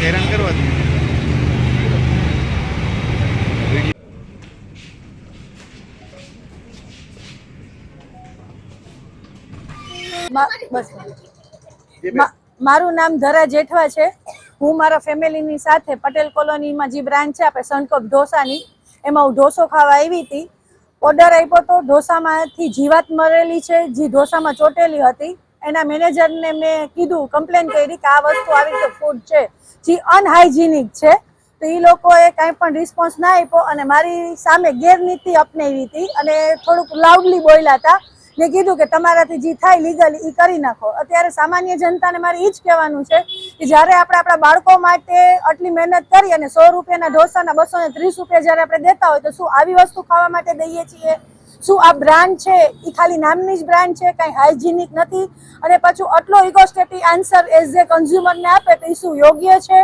જરાક હેરાન કરવા મારું નામ ધરા જેઠવા છે. હું મારા ફેમિલીની સાથે પટેલ કોલોનીમાં જે બ્રાન્ચ છે આપણે સનકપ ઢોસાની એમાં હું ઢોસો ખાવા આવી હતી. ઓર્ડર આપ્યો તો ઢોસામાંથી જીવાત મરેલી છે, જે ઢોસામાં ચોટેલી હતી. એના મેનેજરને મેં કીધું કમ્પ્લેન કરી કે આ વસ્તુ આવી રીતે ફૂડ છે, જે અનહાઇજીનિક છે. તો એ લોકોએ કાંઈ પણ રિસ્પોન્સ ના આપ્યો અને મારી સામે ગેરનીતિ અપનાવી હતી અને થોડુંક લાઉડલી બોલ્યા હતા. ને કીધું કે તમારાથી જે થાય લીગલી એ કરી નાખો. અત્યારે સામાન્ય જનતાને મારે એ જ કહેવાનું છે કે જ્યારે આપણે આપણા બાળકો માટે આટલી મહેનત કરી અને સો રૂપિયાના ઢોસાના બસો ને ત્રીસ રૂપિયા જ્યારે આપણે દેતા હોય તો શું આવી વસ્તુ ખાવા માટે દઈએ છીએ? શું આ બ્રાન્ડ છે? એ ખાલી નામની જ બ્રાન્ડ છે? કાંઈ હાઇજીનિક નથી? અને પાછું આટલો ઇકોસ્ટેટિક આન્સર એઝ એ કન્ઝ્યુમરને આપે તો એ શું, યોગ્ય છે?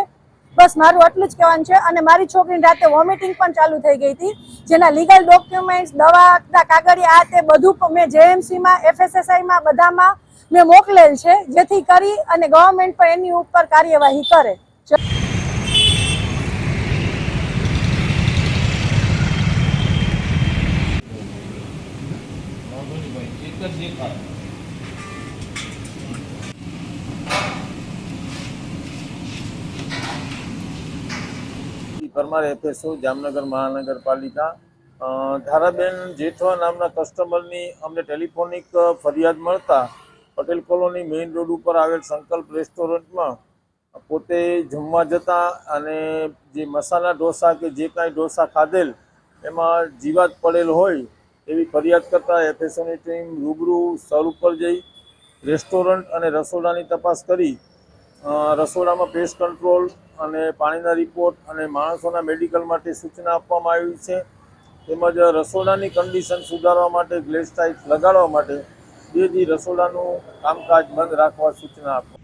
બસ મારું આટલું જ કહેવાનું છે. અને મારી છોકરીની રાતે વોમિટિંગ પણ ચાલુ થઈ ગઈ હતી. જેના લીગલ ડોક્યુમેન્ટ્સ દવા કાગળિયા, આ તે બધું મેં જેએમસીમાં એફએસએસઆઈમાં બધામાં મેં મોકલેલ છે. જેથી કરી અને ગવર્મેન્ટ પણ એની ઉપર કાર્યવાહી કરે. એક જ પરમાર એફએસઓ જામનગર મહાનગરપાલિકા. ધારાબેન જેઠવા નામના કસ્ટમરની અમને ટેલિફોનિક ફરિયાદ મળતા પટેલ કોલોની મેઇન રોડ ઉપર આવેલ સંકલ્પ રેસ્ટોરન્ટમાં પોતે જમવા જતા અને જે મસાલા ઢોસા કે જે કાંઈ ઢોસા ખાધેલ, એમાં જીવાત પડેલ હોય એવી ફરિયાદ કરતાં એફએસઓની ટીમ રૂબરૂ સ્થળ ઉપર જઈ રેસ્ટોરન્ટ અને રસોડાની તપાસ કરી રસોડામાં પેસ્ટ કંટ્રોલ અને પાણીના રિપોર્ટ અને માણસોના મેડિકલ માટે સૂચના આપવામાં આવી છે. તેમજ રસોડાની કન્ડિશન સુધારવા માટે ગ્લેસ ટાઇલ્સ લગાડવા માટે બે દી રસોડાનું કામકાજ બંધ રાખવા સૂચના આપવા